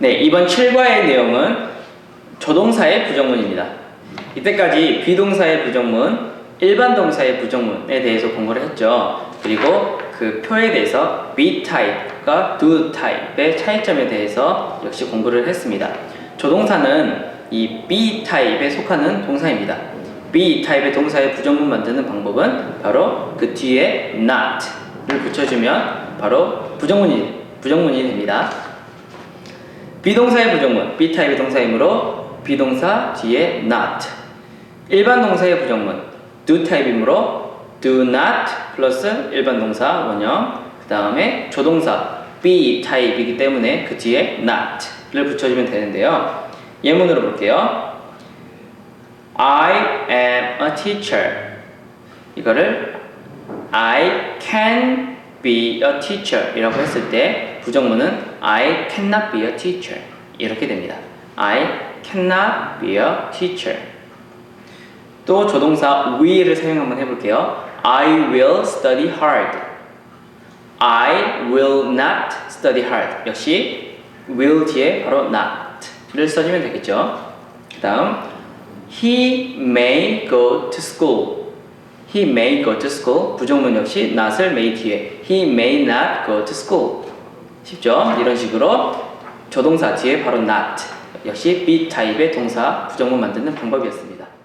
네, 이번 7과의 내용은 조동사의 부정문입니다. 이때까지 비동사의 부정문, 일반 동사의 부정문에 대해서 공부를 했죠. 그리고 그 표에 대해서 be type과 do type의 차이점에 대해서 역시 공부를 했습니다. 조동사는 이 be type에 속하는 동사입니다. be type의 동사의 부정문 만드는 방법은 바로 그 뒤에 not를 붙여주면 바로 부정문이 부정문이 됩니다. 비동사의 부정문, be 타입의 동사이므로 비동사 뒤에 not. 일반 동사의 부정문, do 타입이므로 do not 플러스 일반 동사 원형. 그 다음에 조동사 be 타입이기 때문에 그 뒤에 not를 붙여주면 되는데요. 예문으로 볼게요. I am a teacher. 이거를 I can be a teacher 이라고 했을 때 부정문은 I cannot be a teacher 이렇게 됩니다. I cannot be a teacher 또 조동사 will을 사용 한번 해볼게요. I will study hard I will not study hard 역시 will 뒤에 바로 not를 써주면 되겠죠. 그 다음 He may go to school He may go to school. 부정문 역시 not을 may 뒤에 He may not go to school. 쉽죠? 이런 식으로 조동사 뒤에 바로 not 역시 be 타입의 동사 부정문 만드는 방법이었습니다.